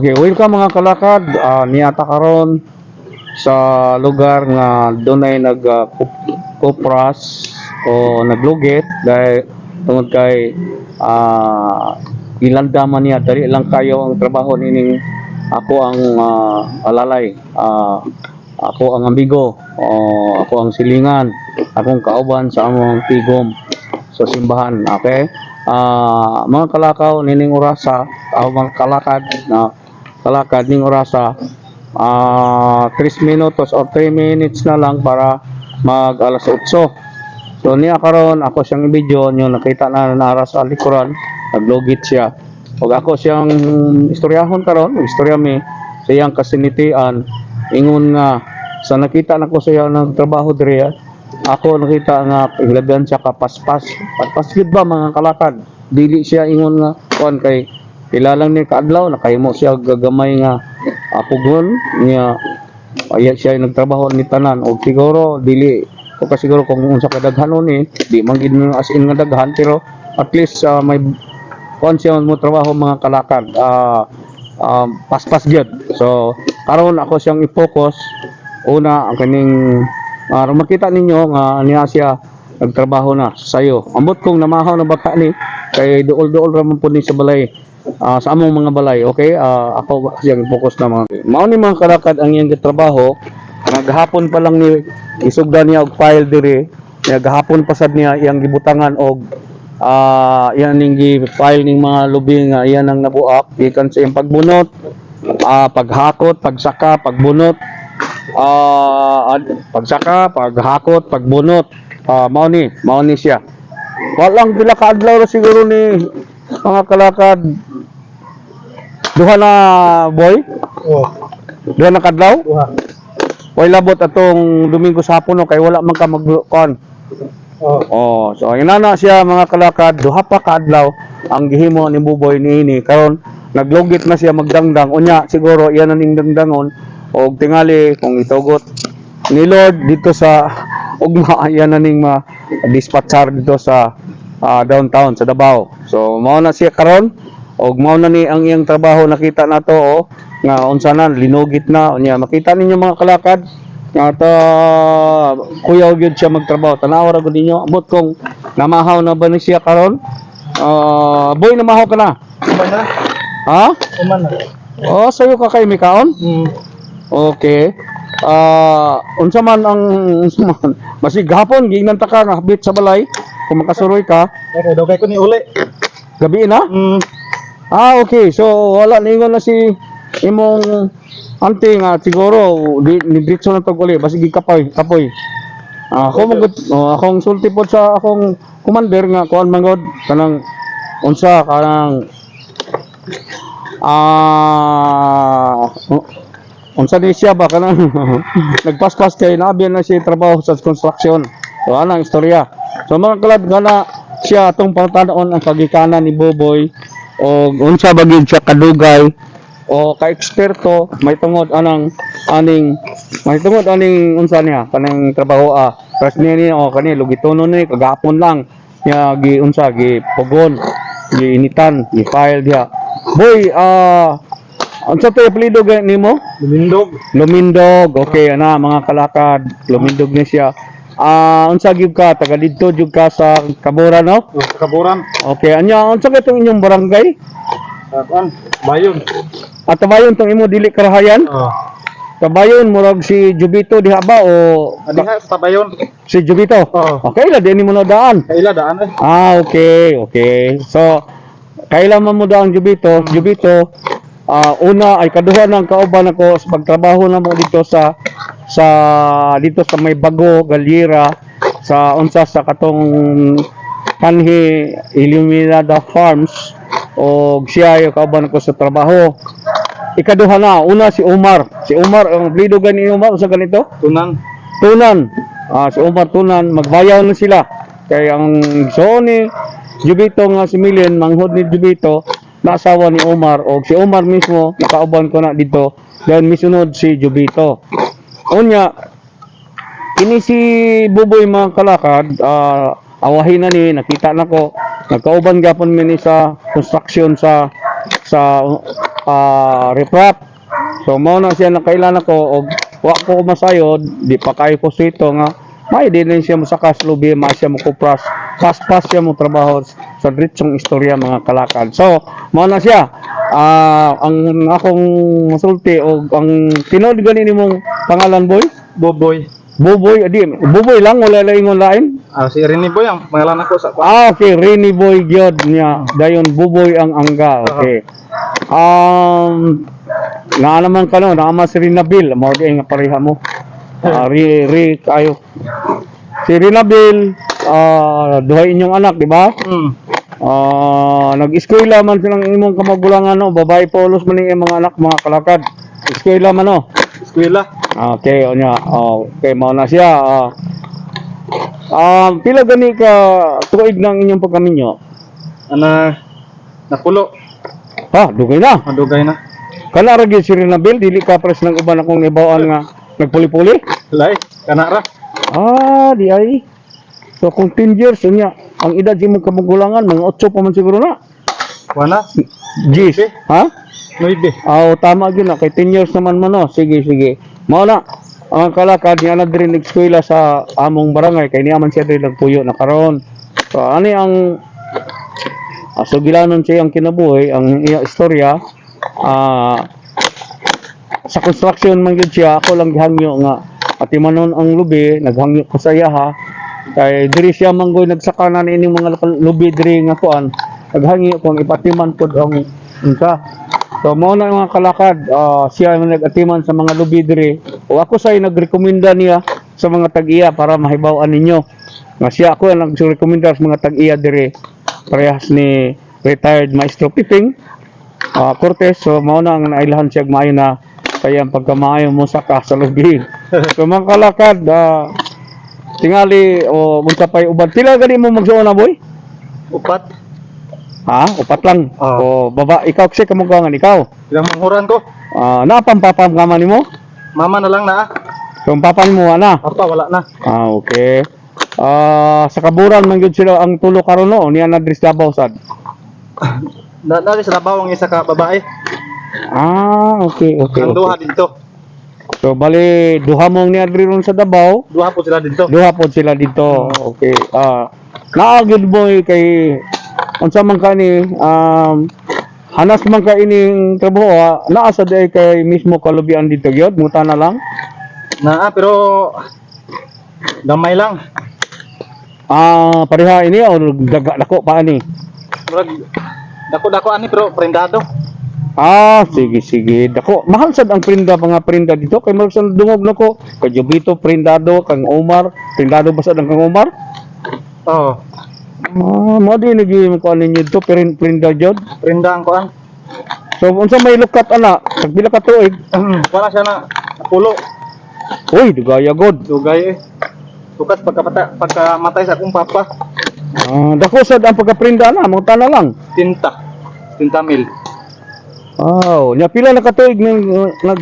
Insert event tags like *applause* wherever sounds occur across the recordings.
Okay, welcome mga kalakad. Ah, niata karon sa lugar nga doon ay nag ah, kupras o naglugit dahil tungod kay ah ilandaman niya. Dali lang kayo ang trabaho nining ako ang ah, alalay. Ah, ako ang amigo o ako ang silingan. Akong kauban sa among tigom sa simbahan. Okay? Ah, mga kalakaw nining orasa o mga kalakad na kalakad ning orasa ah 3 minutos or 3 minutes na lang para mag alas 8 so niya karon ako siyang video nyo nakita na nara sa likuran naglugit siya. Ug ako siyang istoryahon karon istorya mi sa iyang kasinitian. Ingon nga sa nakita nako sa iya ng trabaho diri ako nakita nga ilagyan siya kapaspas paspas gid ba mga kalakad? Dili siya ingon nga kuan kay kilalang ni kaadlaw nakahimo siya gagamay nga apugon niya. Ay siya nagtrabaho ni tanan. O siguro dili ko ka siguro kung unsa ka daghanon ni di man gid as in nga daghan pero at least ah, may siya mo trabaho mga kalakad ah ah, paspas gyud. So karon ako siyang i-focus. Una ang kaning uh, makita ninyo nga niya siya nagtrabaho na sayo. Ambot kong namahaw na baka ni kay duol-duol ra man po ni sa balay ah, sa among mga balay okay? Ah, ako siyang focus na mga mao ni mga kalakad ang iyang trabaho naghapon pa lang ni isugdan niya og file diri. Naghapon pa sad niya iyang gibutangan og ah yan ning gi-file ning mga lubing nga iyan ang nabuak. Gikan sa iyang pagbunot ah paghakot pagsaka pagbunot. Ad- pagsaka paghakot pagbunot. Ah mao ni mao ni siya. Walang pila ka adlaw siguro ni mga kalakad. Duha na boy? Oh, duha na kadlaw? Duha. Way labot atong Domingo sa hapon no, kay wala man ka magkon. Oh, Oh, so inana siya mga kalakad. Duha pa ka adlaw ang gihimo ni Buboy niini karon naglugit na siya magdangdang. Unya siguro iyan na ning dangdangon. Og tingali kung itugot ni Lord dito sa *laughs* ugma iyan na ning ma dispatcher dito sa ah, downtown sa Davao. So mao na siya karon og mao na ni ang iyang trabaho nakita nato oh, nga unsa na linugit na. Unya makita ninyo mga kalakad. Nga ta kuyaw gyud siya magtrabaho. Tanaw ra gud ninyo. Amot kung namahaw na ba ni siya karon. Ah, boy namahaw ka na. Ha? Kuman na. oh sayo ka kay mikaon? Hmm. okay. Ah unsa man ang unsa man? Basig gahapon giingnan ta ka nga habit sa balay kung makasuroy ka Okay, dogay ko ni uli. gabi na Hmm. Ah, okay. So, wala ningon na si imong auntie nga siguro di ni ditso na to uli basi gikapoy, kapoy. Ah, ako magud oh, akong sulti pod sa akong commander nga kuan mangod kanang unsa kanang ah uh, unsa ni siya ba kanang *laughs* nagpaspas kay nabi na siya trabaho sa construction. So ana ang istorya. So mga kalad nga na siya atong pangtanaon ang kagikanan ni Boboy o unsa ba gyud siya kadugay o ka-eksperto may tungod anang aning may tungod aning unsa niya kanang trabaho ah Tapos niya ni o kani lugitono ni kagapon lang niya gi unsa gi pugon gi initan gi file dia boy ah unsa to apelyido gay nimo Lumindog. Lumindog, okay ana mga kalakad, lumindog ni siya. Ah, unsa gyud ka taga didto jud ka sa Kabura no? Oh, kaburan. Okay, anya unsa ka itong inyong barangay? Ah, kuan. Bayon. At tabayon tong imo dili karahayan? Oh. Tabayon murag si Jubito diha ba o Adiha sa tabayon. si Jubito? Oo. Okay, la din mo na daan. Kaila daan eh. Ah, okay, okay. So, kailan man mo daang Jubito? Jubito, ah, una ay kaduha ng kauban ako sa pagtrabaho na mo dito sa sa dito sa may bago Galira sa unsa sa katong kanhi Illuminada Farms o siya yung kauban ako sa trabaho. Ikaduha na, una si Umar. Si Umar, ang blido gani Umar, sa ganito? Tunang. Tunan. Ah, si Omar Tunan, magbayaw na sila. Kaya ang so ni Jubito nga si Millen, manghod ni Jubito, naasawa ni Omar, o si Omar mismo, nakauban ko na dito, dahil misunod si Jubito. Unya, kini si Buboy mga kalakad, ah, awahin na ni, nakita na ko, nagkauban gapon mi ni sa construction sa sa ah reprap. So mao na siya nakailan ako og wa ko masayod, di pa kay ko sito nga may di din siya mosakas lubi, ma siya mo kupras. Pas-pas siya mo trabaho sa diretsong istorya mga kalakad. So, mao na siya. Ah, ang akong masulti og ang tinod gani nimong pangalan boy? Boboy. Buboy, di, buboy lang wala lang ingon lain. Ah, si Rini Boy ang pangalan ako sa Ah, okay. Rainy Boy Gyod niya. Dayon, buboy ang angga. Okay. Um, na naman ka no, naama si Rinabil. Mao nga pareha mo. Ah, ri, ri, kayo. Si Rinabil, ah, duha inyong anak, di ba? Hmm. Ah, nag-eskwela man silang imong kamagulangan no, babae polos man yung mga anak, mga kalakad. Eskwela man no. Eskwela. Okay, o niya. Okay, mao na siya. Ah, um, pila gani ka tuig ng inyong pagkaminyo? Ana napulo. Ha, dugay na. Madugay na. Kana ra gyud si Renabil, dili ka pres ng uban akong ibawaan nga nagpuli-puli. Lay, kana ra. Ah, di ay. So kung 10 years unya, ang edad si mong kamagulangan mga 8 pa man siguro na. Wana. Gis. Ha? Nuibe. Ah, tama gyud na kay 10 years naman man no. Sige, sige. Mao na. Ang kalakad niya na diri nag-eskwela sa among barangay kay niya man siya diri nagpuyo na karon. So ani ang ah, so gilanon siya ang kinabuhi, ang iya istorya ah sa construction man gyud siya ako lang gihangyo nga atimanon ang lubi naghangyo ko sa iya ha kay diri siya manggoy nagsaka na ining mga lubi diri nga kuan naghangyo kung ipatiman pod ang unsa So mo na mga kalakad, ah, siya ang nag-atiman sa mga lubi diri. O ako say nagrekomenda niya sa mga tag-iya para mahibaw-an ninyo. Nga siya ako ang nagrekomenda sa mga tag-iya diri. Parehas ni retired Maestro Piping ah, Cortez. So mao na ang nailahan siya maayo na kaya ang pagkamaayo mo sa ka sa lubi. *laughs* so mga kalakad, ah, tingali o munta pa'y uban. Pila gani mo magsuon na boy? Upat. Ha? Upat lang. Ah. O baba, ikaw kasi kamugangan ikaw. Ilang manghuran ko. Ah, napampapam ka man mo? Mama na lang na. ah. So, ang papan mo, ana? Apa wala na. Ah, okay. Ah, sa kaburan man gyud sila ang tulo karon no, niya na dris Davao sad. *laughs* Na na sa labaw ang isa ka babae. Ah, okay, okay. Ang duha okay. dito. So, bali duha mong niya diri ron sa Davao, Duha po sila dito. duha pod sila dito. Okay. Ah, naa gyud boy kay unsa man kani um hanas man ka ining trabaho ah, naa sa day kay mismo kalubian dito gyud, muta na lang. Na ah, pero gamay lang. Ah, pareha ini o daga dako pa ani. Murag dako-dako ani pero prendado. Ah, sige sige. Dako, mahal sad ang prinda mga prinda dito kay mo sa dungog nako. Kay Jubito prindado kang Omar, prindado ba sad ang kang Omar? Oh, Ah, mo di lagi mo ko ninyo dito prin prinda jud. prenda ang kuan. So unsa may lukat ana? Pag pila ka tuig? *clears throat* Wala siya na napulo. Uy, dugaya god. Dugay eh. Tukas pagkapata pagkamatay sa akong papa. Ah, dako sad ang pagkaprinda na, mo na lang. Tinta. Tinta mil. Wow, nya pila na ka tuig nang nag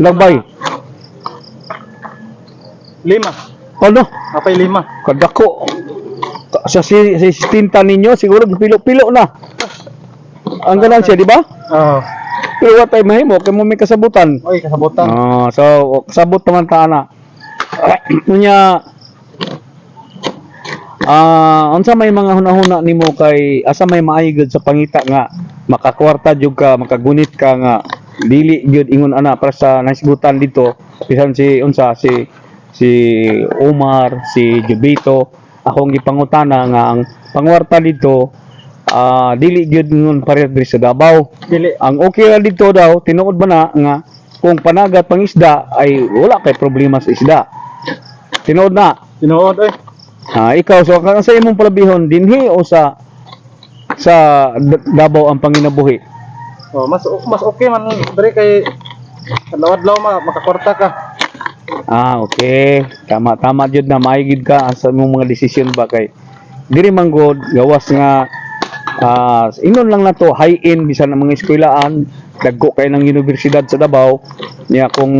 lagbay. Lima. Ano? Apay lima. Kadako. Ka- Sa si, si tinta ninyo siguro pilo-pilo na. Ang ganansya, di ba? Oh. Pero what time mahimo kay mo may kasabutan. Oy, kasabutan. Ah, so kasabot naman ta na. Unya *clears throat* Ah, unsa may mga hunahuna nimo kay asa may maayod sa pangita nga makakwarta jud ka, makagunit ka nga. Dili gyud ingon ana para sa nasigutan dito. Bisan si unsa si si Omar, si Jubito. Akong gipangutana nga ang pangwarta dito ah dili gyud ingon pareha diri sa Davao. Dili. ang okay ra dito daw tinuod ba na nga kung panagat pang isda ay wala kay problema sa isda. Tinuod na. Tinuod oy. ah, ikaw so kung sa imong palabihon dinhi o sa sa Davao ang panginabuhi Oh, mas mas okay man diri kay kadlaw-adlaw ma makakwarta ka. ah okay. Tama tama jud na maigid ka sa imong mga desisyon ba kay diri man god gawas nga ah ingon lang na to high end bisan ang mga eskwelaan dagko kay ng universidad sa Davao niya kung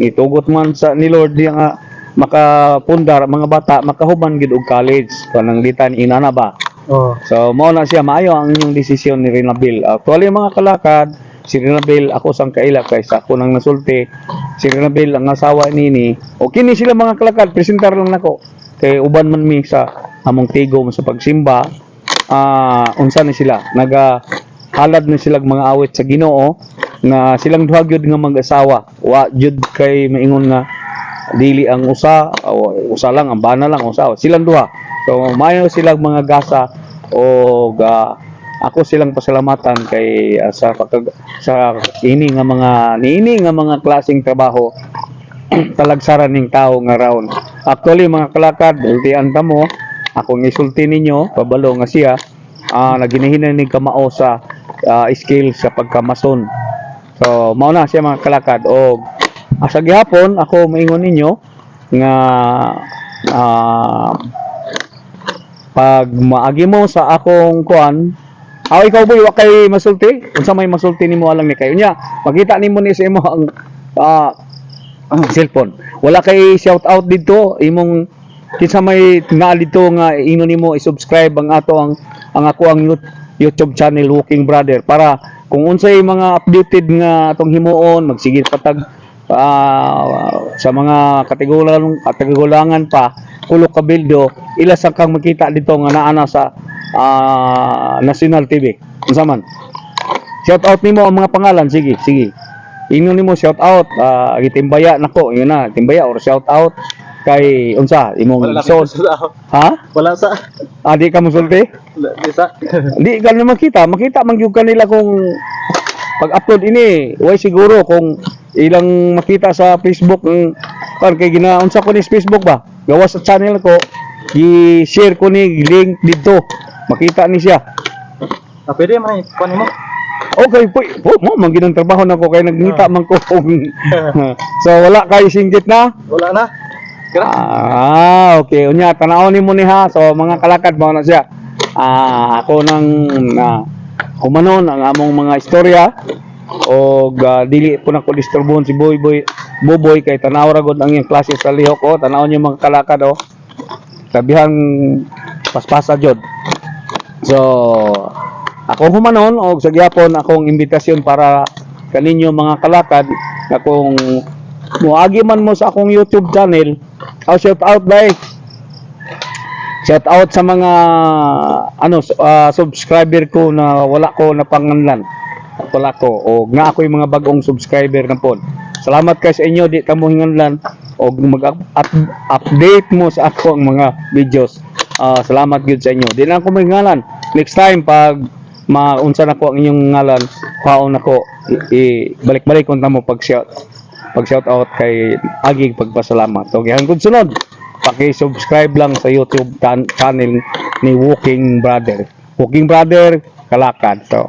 itugot man sa ni Lord niya nga makapundar mga bata makahuban gid og college. Kanang litan inana ba Oh. So, mao na siya, maayo ang inyong desisyon ni Rinabil. Actually, mga kalakad, si Rinabil, ako sang kaila, kaysa ako nang nasulti. Si Rinabil, ang asawa nini. O kini sila mga kalakad, presentar lang nako. Kay uban man mi sa among tigo mo sa pagsimba. Ah, unsa ni sila? Naga halad na sila mga awit sa Ginoo na silang duha gyud nga mag-asawa. Wa jud kay maingon nga dili ang usa o usa lang ang bana lang usa silang duha so maayo silang mga gasa o ga ako silang pasalamatan kay ah, sa pagkag sa ini nga mga niini nga mga klaseng trabaho *clears throat* talagsaran ning tao nga raon. Actually mga kalakad ultian ta mo akong isulti ninyo pabalo nga siya ah naginahinan ni kamao sa ah, skill sa pagkamason. So mao na siya mga kalakad. Og asa gihapon ako maingon ninyo nga ah, pag maagi mo sa akong kuan aw ikaw boy wa kay masulti? Unsa may masulti nimo alang ni kayo? Nya makita nimo ni sa imo ang ang cellphone. Wala kay shout out dito imong kinsa may naa dito nga ino nimo i-subscribe ang ato ang ang ako ang Yout- YouTube channel Walking Brother. Para kung unsay mga updated nga atong himuon magsigil patag ah, sa mga kategoryang kategorangan pa kulok kabildo ila sa kang makita dito nga naa na sa ah, National TV unsa man? Shout out nimo ang mga pangalan. Sige sige. Ingon nimo shout out uh, gitimbaya nako yun na timbaya or shout out kay unsa imong so ha? Wala sa. adi ka musulti? Di sa. *laughs* di ka na makita. Makita man gyud kanila kung pag-upload ini way siguro kung ilang makita sa Facebook ng kan kay ginaunsa ko ni Facebook ba gawa sa channel ko i-share ko ni link dito makita ni siya Ah, pwede man kuan mo. Okay po, po mo man ginang trabaho na ko kay nagngita man ko *laughs* so wala kay singgit na Wala na. Kira. Ah, okay. Unya, tanawon ni mo ni ha. So, mga kalakad mo na siya. Ah, ako nang na kumanon ang among mga istorya o dili po na ko disturbon si Boy Boy Boboy kay tanaw ra gud ang iyang klase sa lihok ko tanawon niyo mga kalakad oh sabihang paspasa jud so ako humanon og sa gyapon akong imbitasyon para kaninyo mga kalakad na kung muagi man mo sa akong YouTube channel aw shout out dai shout out sa mga ano ah, subscriber ko na wala ko napanganlan wala ko o nga ako yung mga bagong subscriber na pod salamat kay sa inyo di ka mo hinganlan o mag-update mo sa ako ang mga videos. Ah, salamat gyud sa inyo. Di lang ako mahingalan next time pag maunsa na ko ang inyong ngalan kwaon ako i- balik-balik kung mo pag shout pag shout out kay Agig pagpasalamat. Okay hanggang sunod paki-subscribe lang sa YouTube channel ni Walking Brother. Walking Brother Kalakad so